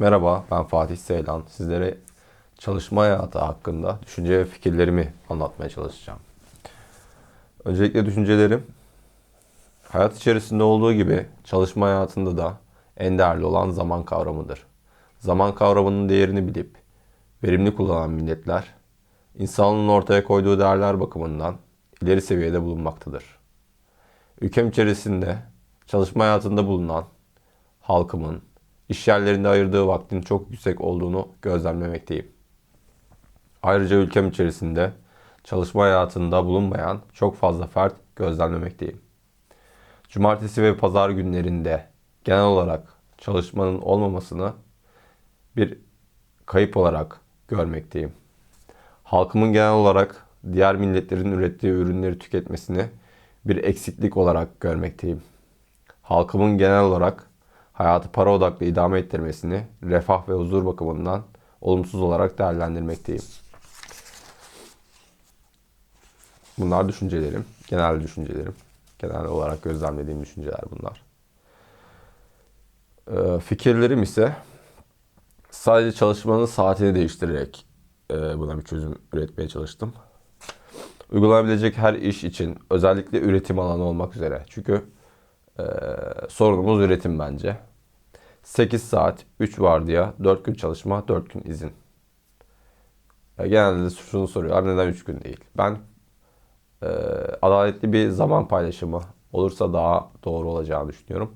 Merhaba, ben Fatih Seylan. Sizlere çalışma hayatı hakkında düşünce ve fikirlerimi anlatmaya çalışacağım. Öncelikle düşüncelerim, hayat içerisinde olduğu gibi çalışma hayatında da en değerli olan zaman kavramıdır. Zaman kavramının değerini bilip verimli kullanan milletler, insanlığın ortaya koyduğu değerler bakımından ileri seviyede bulunmaktadır. Ülkem içerisinde çalışma hayatında bulunan halkımın iş yerlerinde ayırdığı vaktin çok yüksek olduğunu gözlemlemekteyim. Ayrıca ülkem içerisinde çalışma hayatında bulunmayan çok fazla fert gözlemlemekteyim. Cumartesi ve pazar günlerinde genel olarak çalışmanın olmamasını bir kayıp olarak görmekteyim. Halkımın genel olarak diğer milletlerin ürettiği ürünleri tüketmesini bir eksiklik olarak görmekteyim. Halkımın genel olarak hayatı para odaklı idame ettirmesini refah ve huzur bakımından olumsuz olarak değerlendirmekteyim. Bunlar düşüncelerim, genel düşüncelerim. Genel olarak gözlemlediğim düşünceler bunlar. Ee, fikirlerim ise sadece çalışmanın saatini değiştirerek e, buna bir çözüm üretmeye çalıştım. Uygulanabilecek her iş için özellikle üretim alanı olmak üzere. Çünkü e, sorunumuz üretim bence. 8 saat, 3 vardiya, 4 gün çalışma, 4 gün izin. Ya genelde de şunu soruyorlar neden 3 gün değil? Ben e, adaletli bir zaman paylaşımı olursa daha doğru olacağını düşünüyorum.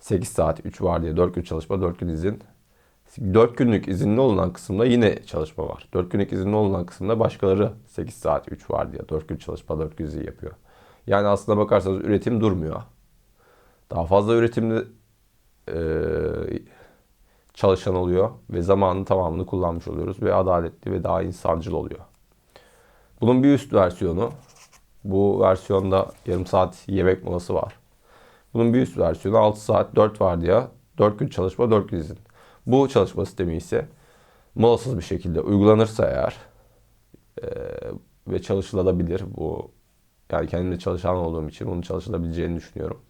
8 saat, 3 vardiya, 4 gün çalışma, 4 gün izin. 4 günlük izinli olunan kısımda yine çalışma var. 4 günlük izinli olunan kısımda başkaları 8 saat 3 var diye 4 gün çalışma 4 gün izin yapıyor. Yani aslında bakarsanız üretim durmuyor. Daha fazla üretimde e, çalışan oluyor ve zamanın tamamını kullanmış oluyoruz ve adaletli ve daha insancıl oluyor. Bunun bir üst versiyonu bu versiyonda yarım saat yemek molası var. Bunun bir üst versiyonu 6 saat 4 var diye 4 gün çalışma 4 gün izin. Bu çalışma sistemi ise molasız bir şekilde uygulanırsa eğer e, ve çalışılabilir bu yani kendim de çalışan olduğum için bunun çalışılabileceğini düşünüyorum.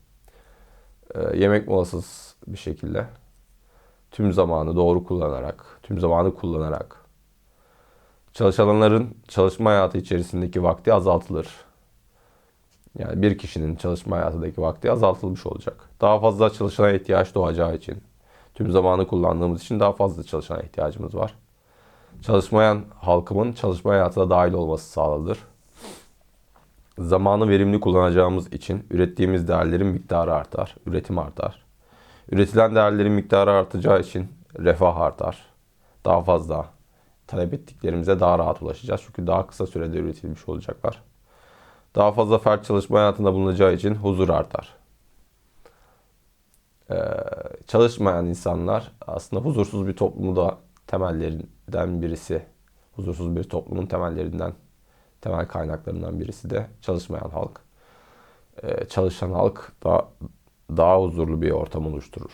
E, yemek molasız bir şekilde tüm zamanı doğru kullanarak, tüm zamanı kullanarak çalışanların çalışma hayatı içerisindeki vakti azaltılır. Yani bir kişinin çalışma hayatındaki vakti azaltılmış olacak. Daha fazla çalışana ihtiyaç doğacağı için Tüm zamanı kullandığımız için daha fazla çalışana ihtiyacımız var. Çalışmayan halkımın çalışma hayatına dahil olması sağlanır. Zamanı verimli kullanacağımız için ürettiğimiz değerlerin miktarı artar, üretim artar. Üretilen değerlerin miktarı artacağı için refah artar. Daha fazla talep ettiklerimize daha rahat ulaşacağız. Çünkü daha kısa sürede üretilmiş olacaklar. Daha fazla fert çalışma hayatında bulunacağı için huzur artar. Ee, çalışmayan insanlar aslında huzursuz bir toplumu da temellerinden birisi. Huzursuz bir toplumun temellerinden, temel kaynaklarından birisi de çalışmayan halk. Ee, çalışan halk daha, daha huzurlu bir ortam oluşturur.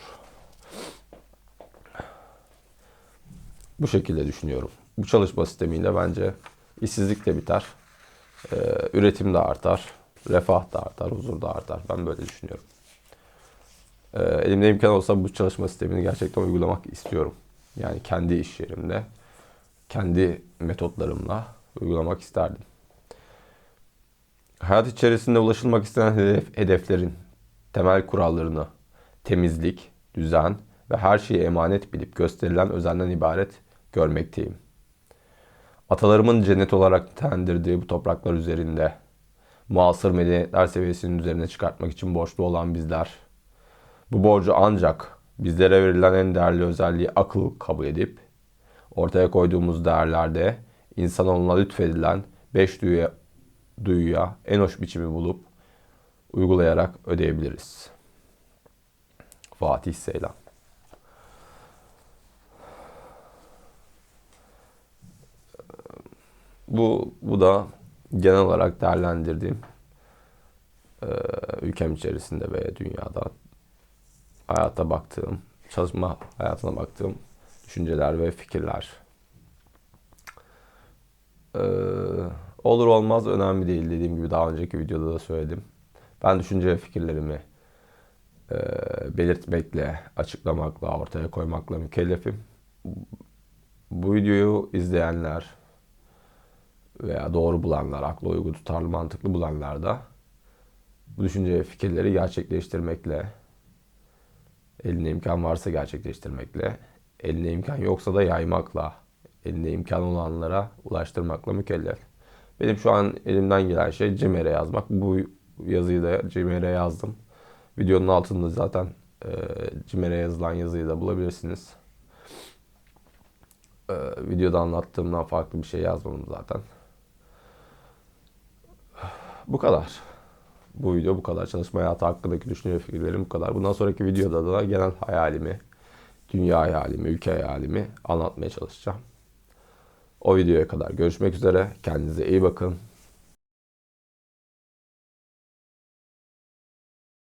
Bu şekilde düşünüyorum. Bu çalışma sistemiyle bence işsizlik de biter. Ee, üretim de artar. Refah da artar, huzur da artar. Ben böyle düşünüyorum. Ee, elimde imkan olsa bu çalışma sistemini gerçekten uygulamak istiyorum. Yani kendi iş yerimde, kendi metotlarımla uygulamak isterdim. Hayat içerisinde ulaşılmak istenen hedef, hedeflerin temel kurallarını temizlik, düzen ve her şeyi emanet bilip gösterilen özenden ibaret görmekteyim. Atalarımın cennet olarak nitelendirdiği bu topraklar üzerinde muasır medeniyetler seviyesinin üzerine çıkartmak için borçlu olan bizler bu borcu ancak bizlere verilen en değerli özelliği akıl kabul edip ortaya koyduğumuz değerlerde insanoğluna lütfedilen beş duyuya, duyuya en hoş biçimi bulup uygulayarak ödeyebiliriz. Fatih Seylan Bu, bu da genel olarak değerlendirdiğim ülkem içerisinde veya dünyada hayata baktığım, çalışma hayatına baktığım düşünceler ve fikirler. Ee, olur olmaz önemli değil dediğim gibi daha önceki videoda da söyledim. Ben düşünce ve fikirlerimi e, belirtmekle, açıklamakla, ortaya koymakla mükellefim. bu videoyu izleyenler veya doğru bulanlar, akla uygun, tutarlı, mantıklı bulanlar da bu düşünce ve fikirleri gerçekleştirmekle, elinde imkan varsa gerçekleştirmekle, elinde imkan yoksa da yaymakla, elinde imkan olanlara ulaştırmakla mükellef. Benim şu an elimden gelen şey Cimer'e yazmak. Bu yazıyı da Cimer'e yazdım. Videonun altında zaten e, Cimer'e yazılan yazıyı da bulabilirsiniz. E, videoda anlattığımdan farklı bir şey yazmadım zaten. Bu kadar. Bu video bu kadar. Çalışma hayatı hakkındaki düşünce fikirlerim bu kadar. Bundan sonraki videoda da genel hayalimi, dünya hayalimi, ülke hayalimi anlatmaya çalışacağım. O videoya kadar görüşmek üzere. Kendinize iyi bakın.